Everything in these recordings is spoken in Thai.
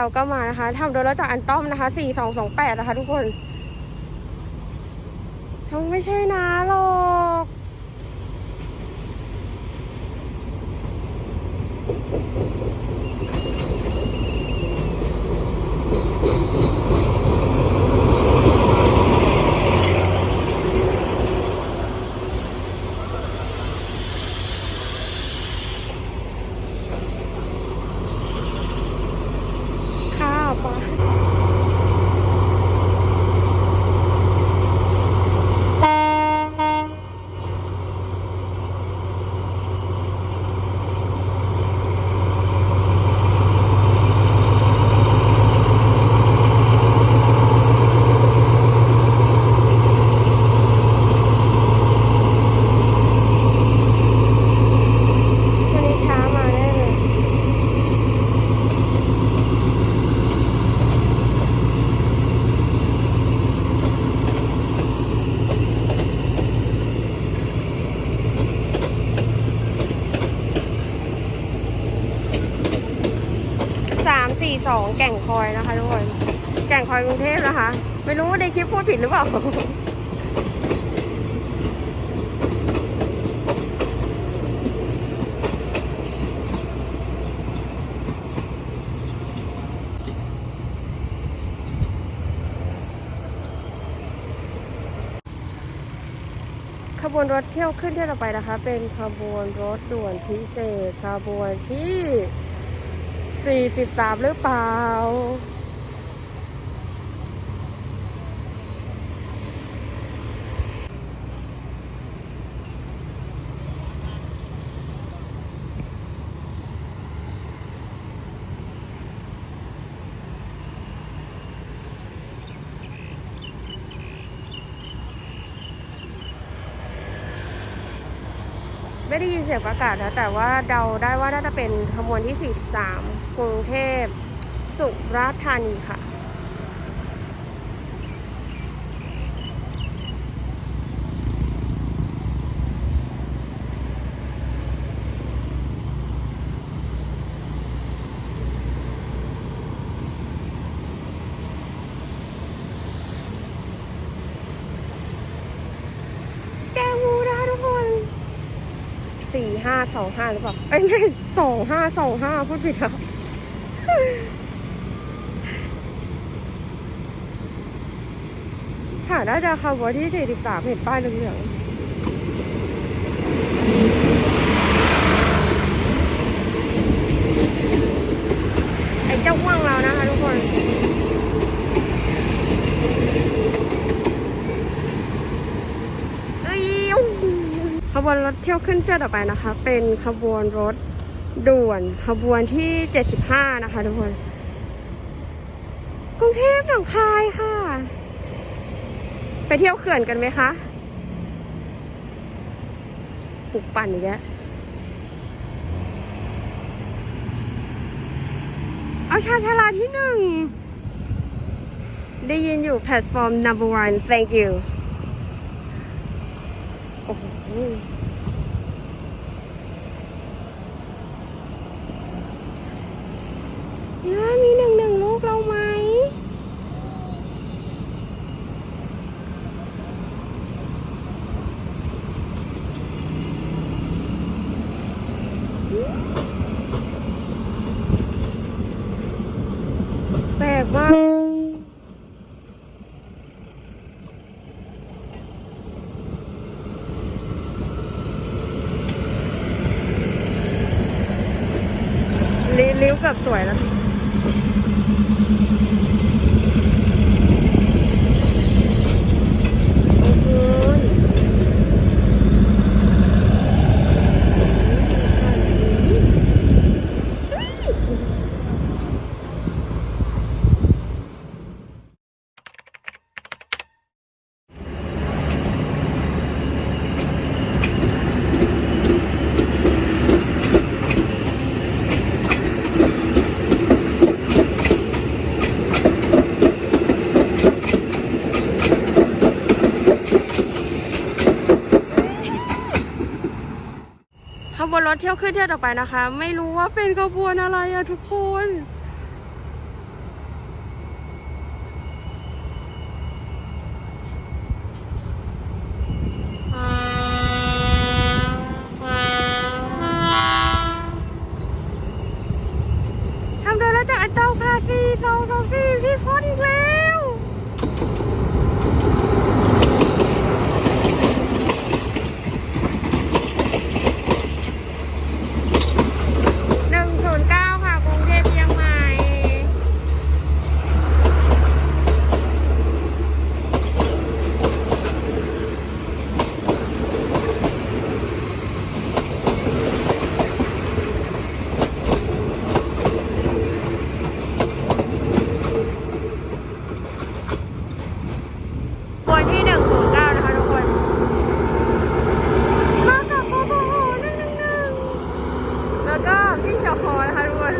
เราก็มานะคะทำโดยรถจากอันต้อมนะคะ4228นะคะทุกคนชงไม่ใช่นะหรอก ค่ะปะวันนี้ช้ามาแน่เลย สองแก่งคอยนะคะทุกคน แก่งคอยกรุงเทพนะคะ ไม่รู้ในคลิปพูดผิดหรือเปล่าขบวนรถเที่ยวขึ้นที่เราไปนะคะ เป็นขบวนรถด่วนพิเศษขบวนที่ 43หรือเปล่า ไม่ได้ยินเสียงประกาศนะแต่ว่าเดาได้ว่าน่าจะเป็นขบวนที่ 43 กรุงเทพ สุราษฎร์ธานีค่ะแกงูนะคะทุกคน สี่ห้าสองห้าหรือเปล่า เอ้ยไม่สองห้าสองห้าพูดผิดแล้ว ค่ะน่าจะขบวนที่สี่สิบสามเห็นป้ายเหลืองๆไอ้เจ้าว่างเรานะคะทุกคนเอ้ยขบวนรถเที่ยวขึ้นเจ้าต่อไปนะคะ เป็นขบวนรถ ด่วนขบวนที่ 75 นะคะทุกคน กรุงเทพหนองคายค่ะ ไปเที่ยวเขื่อนกันไหมคะปลุกปั่นอีกแล้วเอาชาชาลาที่หนึ่ง ได้ยินอยู่แพลตฟอร์ม number one thank you โอ้โหน้ามีหนึ่งหนึ่งลูกเรา ไหม แปลกมากลิลิ้วเกือบสวยแล้ว ถเที่ยวขึ้นเที่ยวต่อไปนะคะ ไม่รู้ว่าเป็นขบวนอะไรอะทุกคน ทำโดยแล้วจากอันเต้าคาซีสองสองสี่พี่พอดอีกแล้ว หนึ่งศูนย์เก้าค่ะ กรุงเทพเชียงใหม่ วันที่ 109 นะคะทุกคน มากับปปห111 แล้วก็พี่ชอคอนะคะทุกคน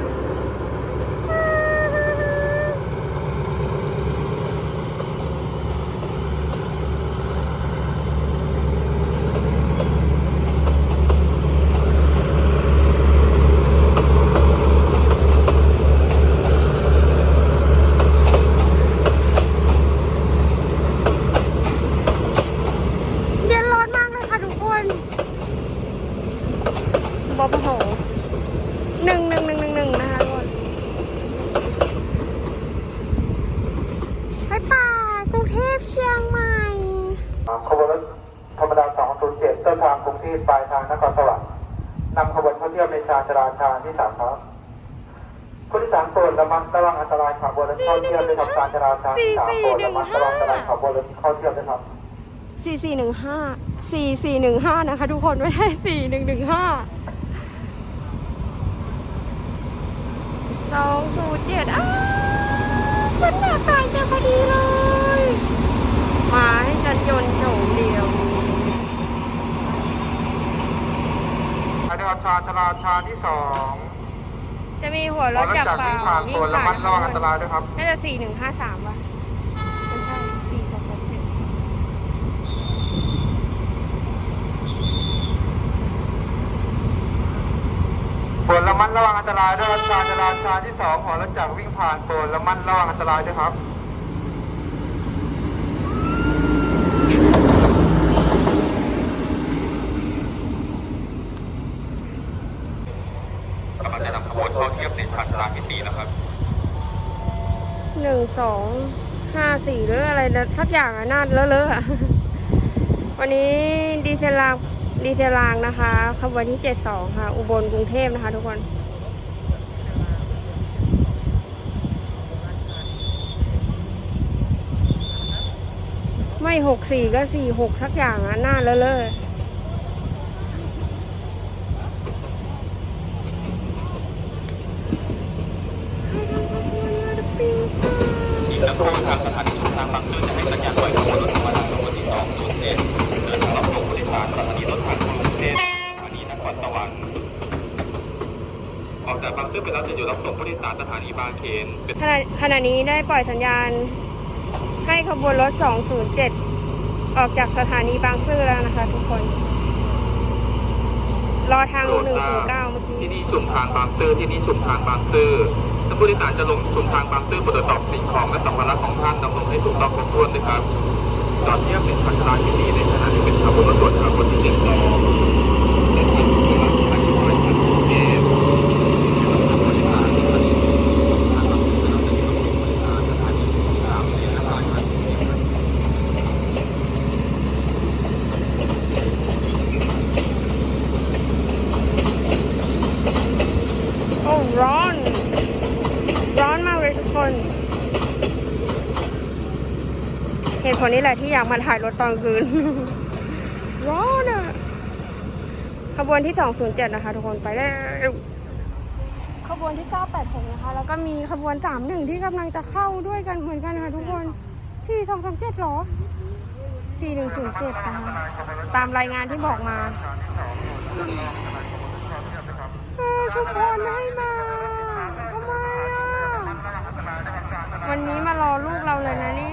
เย็นร้อนมากเลยค่ะทุกคนบปหหนึ่งหนึ่งหนึ่งหนึ่งหนึ่งนะคะทุกคนไปป่ากรุงเทพเชียงใหม่ ขบวนรถธรรมดา 207 ต้นทางกรุงเทพปลายทางนครสวรรค์นำขบวนท่องเที่ยวในชานจราจรที่สามครับผู้โดยสารโปรดระมัดระวังอันตรายขับบนรถเข้าเที่ยวด้วยครับ การจราจรที่สามโปรดระมัดระวังอันตรายขับบนรถเข้าเทียวด้วยครับสี่สี่หนึ่งห้าสี่สี่หนึ่งห้านะคะ ทุกคนไม่ใช่สี่หนึ่งหนึ่งห้าสองศูนย์เจ็ดอ้าวมันหน้าตายจะพอดีเลย มาให้ฉันยนต์โฉมเดียวอันนี้ชานจราจรที่สองจะมีหัวรถจับจากเปล่าวิ่งผ่านโปรดระมัดระวังอันตรายด้วยครับ น่าจะสี่หนึ่งห้าสามป่ะไม่ใช่สี่สองเจ็ด โปรดระมัดระวังอันตรายด้วยครับชานจราจรที่สองขอรถจักรวิ่งผ่านโปรดระมัดระวังอันตรายด้วยครับกำลังจะนำขบวนเข้าเทียบในชานชาลาพิธีนะครับ หนึ่งสองห้าสี่หรืออะไรนะสักอย่างอะน่าเลอะๆอะ วันนี้ดีเซลราง ลีเซลรางนะคะขบวนที่เจ็ดสองค่ะ อุบลกรุงเทพนะคะทุกคน ไม่หกสี่ก็สี่หกสักอย่างอะหน้าเลอะเลอะ ที่ตั้งต้นทางสถานีชุมทางบางซื่อจะให้สัญญาณปล่อยขบวนรถธรรมดาขบวนที่สองศูนย์เจ็ดเดินทางรับส่งผู้โดยสารสถานีรถไฟกรุงเทพสถานีนครสวรรค์ ออกจากบางซื่อไปแล้วจะอยู่รับส่งผู้โดยสารสถานีบางเขนเป็นขณะขณะนี้ได้ปล่อยสัญญาณ ให้ขบวนรถ 207 ออกจากสถานีบางซื่อแล้วนะคะทุกคน รอทาง 109 เมื่อกี้ที่นี่ชุมทางบางซื่อที่นี่ชุมทางบางซื่อถ้าผู้โดยสารจะลงชุมทางบางซื่อโปรดตรวจสอบสิ่งของและสัมภาระของท่านดำรงให้ถูกต้องครบถ้วนด้วยครับจอดเทียบในชานชาลาพิธีในขณะที่เป็นขบวนรถด่วนขบวนที่เจ็ดสองเดินทางที่ร้านขายของในกรุงเทพ โอ้ร้อน ร้อนมากเลยทุกคน เหตุผลนี้แหละที่อยากมาถ่ายรถตอนคืน ร้อนอะขบวนที่ 207 นะคะ ทุกคนไปแล้วขบวนที่ 986 นะคะ แล้วก็มีขบวน 31 ที่กำลังจะเข้าด้วยกันเหมือนกันค่ะทุกคน 4227หรอ 4107นะคะตามรายงานที่บอกมาเออชุมพรไม่ให้มาทำไมอะ วันนี้มารอลูกเราเลยนะนี่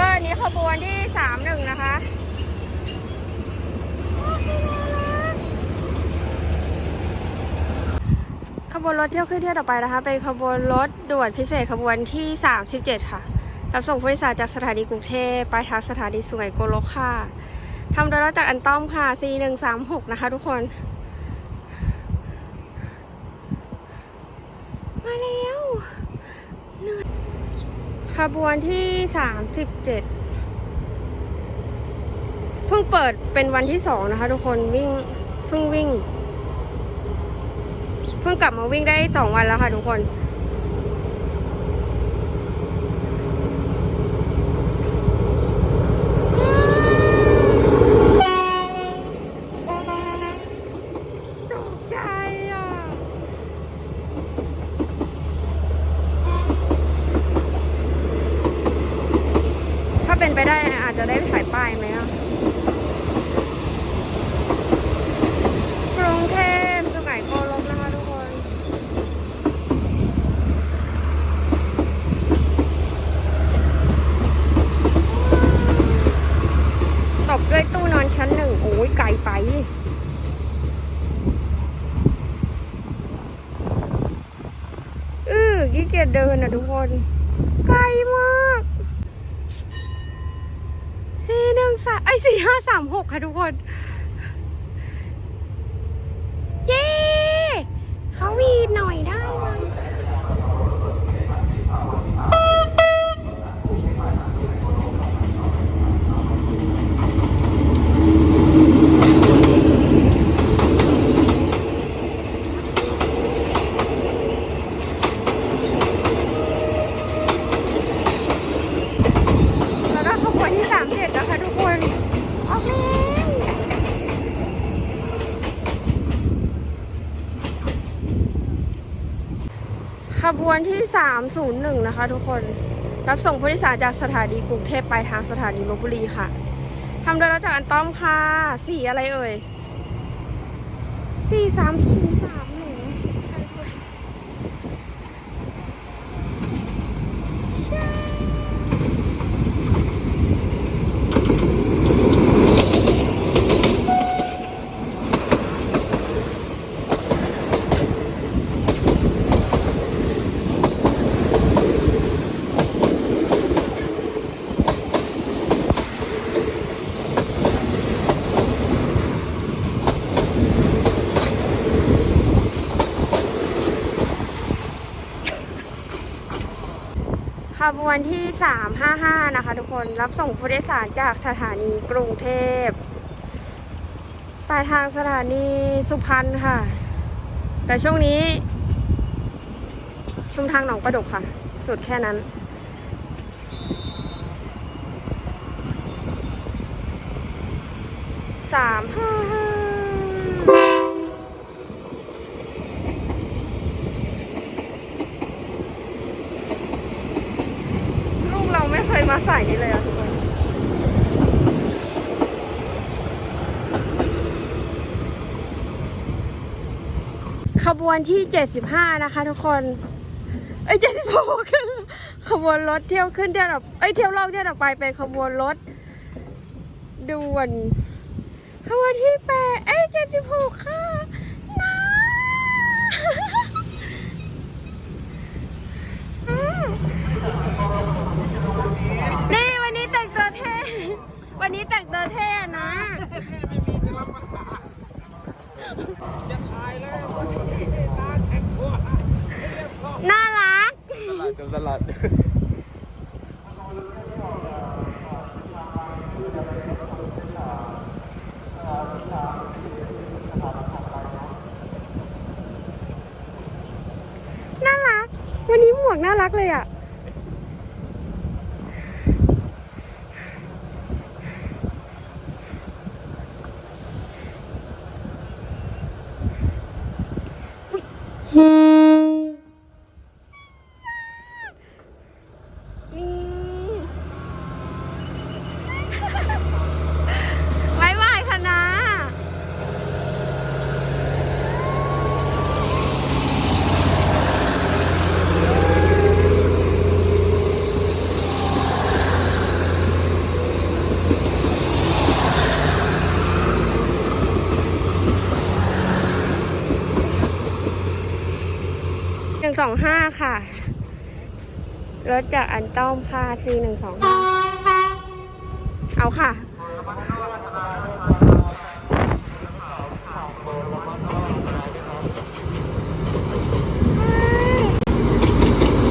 ข อันนี้ขบวนที่สามหนึ่งนะคะขบวนรถเที่ยวขึ้นเที่ยวต่อไปนะคะ เป็นขบวนรถด่วนพิเศษขบวนที่ 37 ค่ะรับส่งผู้โดยสารจากสถานีกรุงเทพไปทางสถานีสุไหงโกลกค่ะทำโดยรถจากอันต้อมค่ะ C136 นะคะทุกคน มาแล้วเหนื่อยขบวนที่ 37 เพิ่งเปิดเป็นวันที่สองนะคะทุกคนวิ่งเพิ่งวิ่ง เพิ่งกลับมาวิ่งได้สองวันแล้วค่ะทุกคน ตกใจอะ ถ้าเป็นไปได้อาจจะได้ถ่ายป้ายไหมอะ กรุงเทพสุไหงโกลกนะคะทุกคน ตบด้วยตู้นอนชั้นหนึ่ง โอ้ยไกลไป อือขี้เกียจเดินอะ ทุกคน ไกลมากสี่หนึ่งสามไอ้สี่ห้าสามหกค่ะทุกคน ขบวนที่ 301 นะคะทุกคน รับส่งผู้โดยสารจากสถานีกรุงเทพไปทางสถานีลบบุรีค่ะทำโดยรถจากอันต้อมค่ะ สีอะไรเอ่ย 4 3 0 วันที่ 355 นะคะทุกคนรับส่งผู้โดยสารจากสถานีกรุงเทพปลายทางสถานีสุพรรณค่ะ แต่ช่วงนี้ชุมทางหนองประดกค่ะ สุดแค่นั้น สามห้าห้าลูกเราไม่เคยมาใส่นี่เลยอะทุกคน ข บวนที่ 75 นะคะ ทุกคนเอ้ย76ขบวนรถเที่ยวขึ้นเที่ยวดับเอ้ยเที่ยวล่องเที่ยวดับไปเป็นขบวนรถด่วนขบวนที่แปดเอ้ย76 ค่ะนะอืมนี่วันนี้แต่งตัวเท่ วันนี้แต่งตัวเท่นะ น่ารัก ตลาดกับตลาดน่ารัก วันนี้หมวกน่ารักเลยอะนี่บายบายค่ะนะ สองห้าค่ะ รถจากอันต้อมค่ะสี่หนึ่งสองห้าเอาค่ะ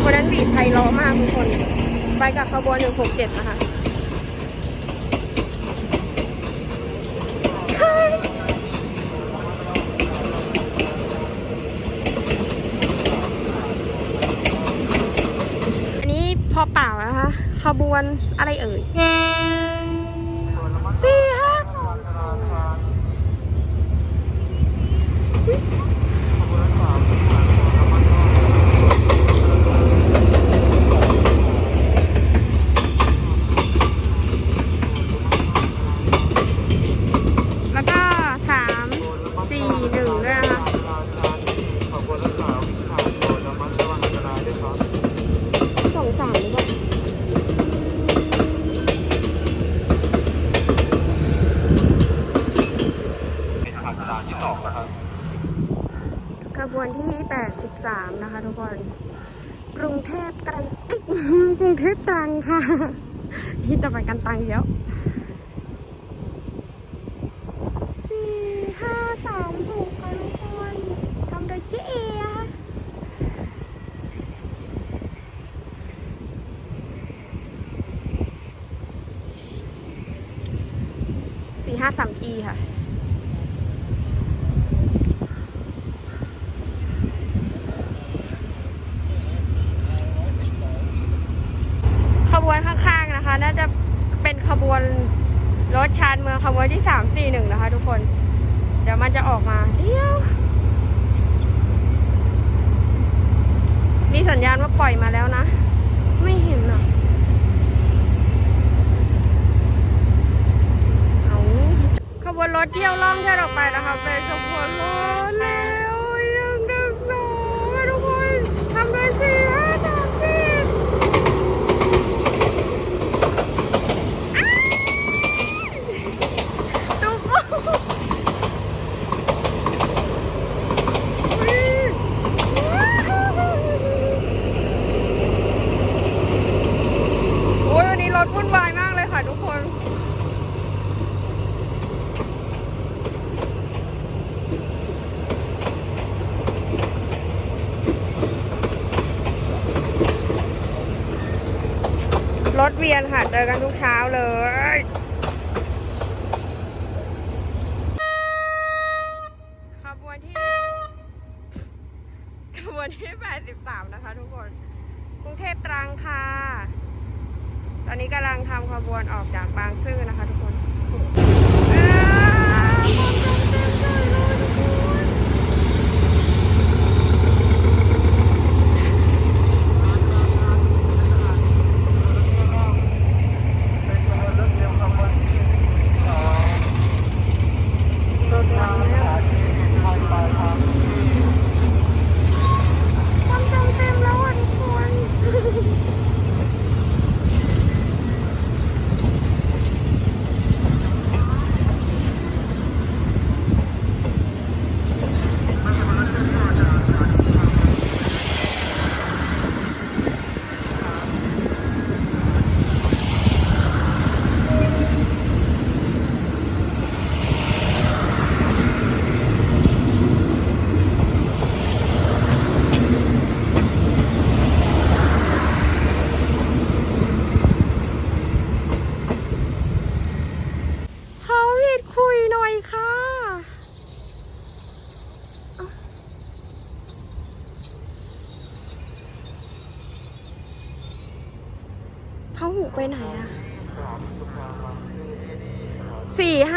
วันนั้นบีบไพเราะมากทุกคน ไปกับขบวน167นะคะ อันนี้พอเปล่านะคะ ขบ วนอะไรเอ่ย 5 3G ค่ะ ขบวนข้างๆนะคะ น่าจะเป็นขบวนรถชานเมืองขบวนที่สามสี่หนึ่งนะคะทุกคน เดี๋ยวมันจะออกมา เดี๋ยว มีสัญญาณว่าปล่อยมาแล้วนะ ไม่เห็น ขบวนรถเที่ยวล่องที่เราไปนะคะเป็นขบวนรถแล้วหนึ่งหนึ่งสองอะทุกคนทำโดยสี่ห้าสามสี่ ทุกคนโอ้ยวันนี้รถวุ่นวายมากเลยค่ะทุกคน รียนค่ะ เจอกันทุกเช้าเลย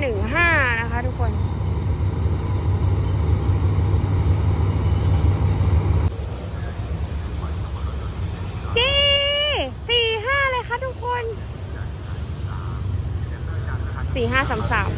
หนึ่งห้านะคะทุกคน จีสี่ห้าเลยค่ะทุกคนสี่ห้าสามสาม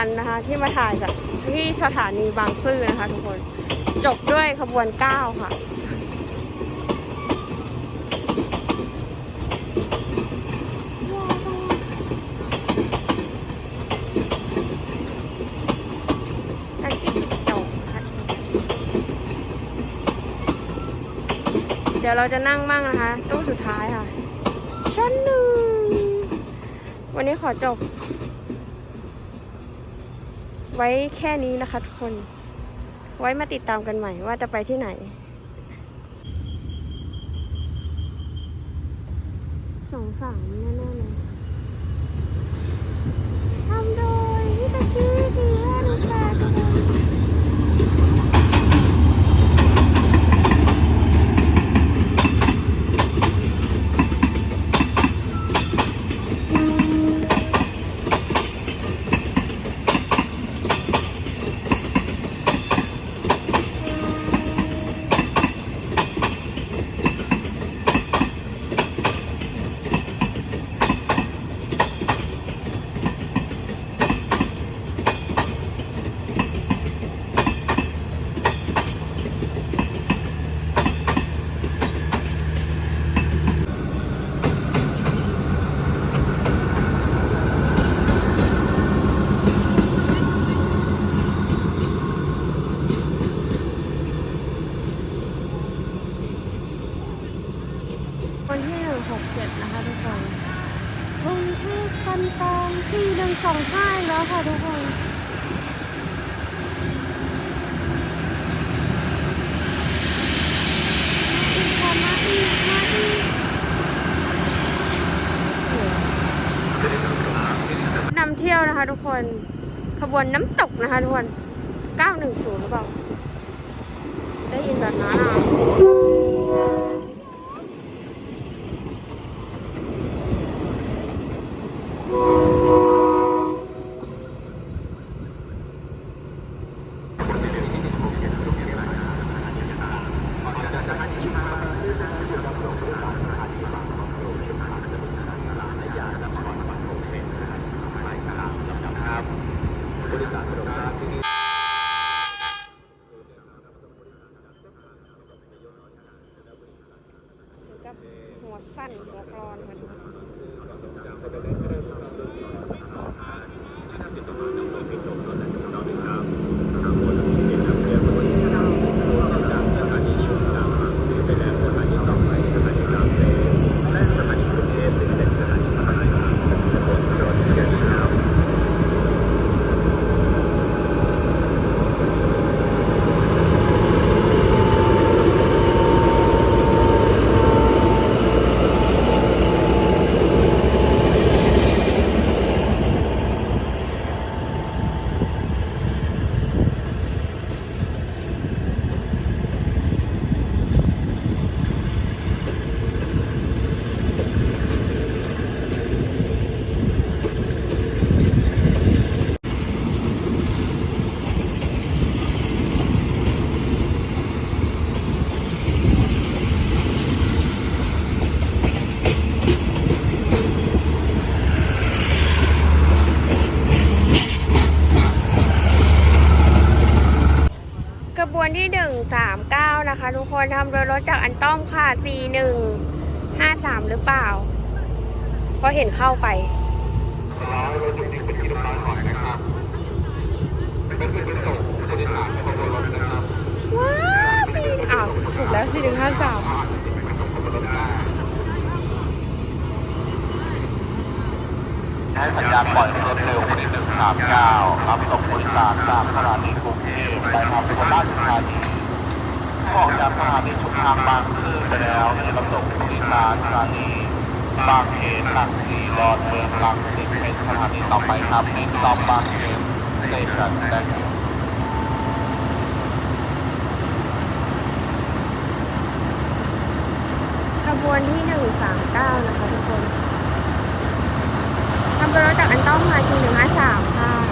วันนะคะ ที่มาถ่ายจากที่สถานีบางซื่อนะคะ ทุกคนจบด้วยขบวนเก้าค่ะอันที่จบค่ะเดี๋ยวเราจะนั่งมั่งนะคะ ตู้สุดท้ายค่ะ ชั้นหนึ่ง วันนี้ขอจบ ไว้แค่นี้นะคะทุกคน ไว้มาติดตามกันใหม่ว่าจะไปที่ไหน สองฝั่งแน่ๆเลยทำโดยพี่ตาชีทีแอนด์แชร์ทุกคนวันที่หนึ่งหกเจ็ดนะคะทุกคนกรุงเทพกันตองที่หนึ่งสองห้าแล้วค่ะทุกคนอีกค่ะมาอีกมาอีกโอ้นำเที่ยวนะคะทุกคน ขบวนน้ำตกนะคะทุกคน ทุกคนทำโดยรถจากอันต้อมค่ะสี่หนึ่งห้าสามหรือเปล่า เพราะเห็นเข้าไปร้อยรถอยู่ที่เป็นที่เรียบร้อยก่อนนะครับไม่ขึ้นไปส่งผู้โดยสารขบวนรถนะครับว้าวสี่อ้าวถูกแล้วสี่หนึ่งห้าสามใช้สัญญาณปล่อยรถเร็วใน139รับส่งผู้โดยสารจากสถานีกรุงเทพไปทางอุบลราชธานี ออกจากสถานีชุมทางบางซื่อไปแล้วจะรับที่สารสถานีบางเขนหลักสี่รอดเมืองลังสิตเป็นสถานีต่อไปครับ Next stop บางเขน Station Thank you ขบวนที่หนึ่งสามเก้านะคะทุกคนทำโดยรถจากอันต้องมค่ะสี่หนึ่งห้าสามค่ะ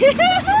ハハハハ!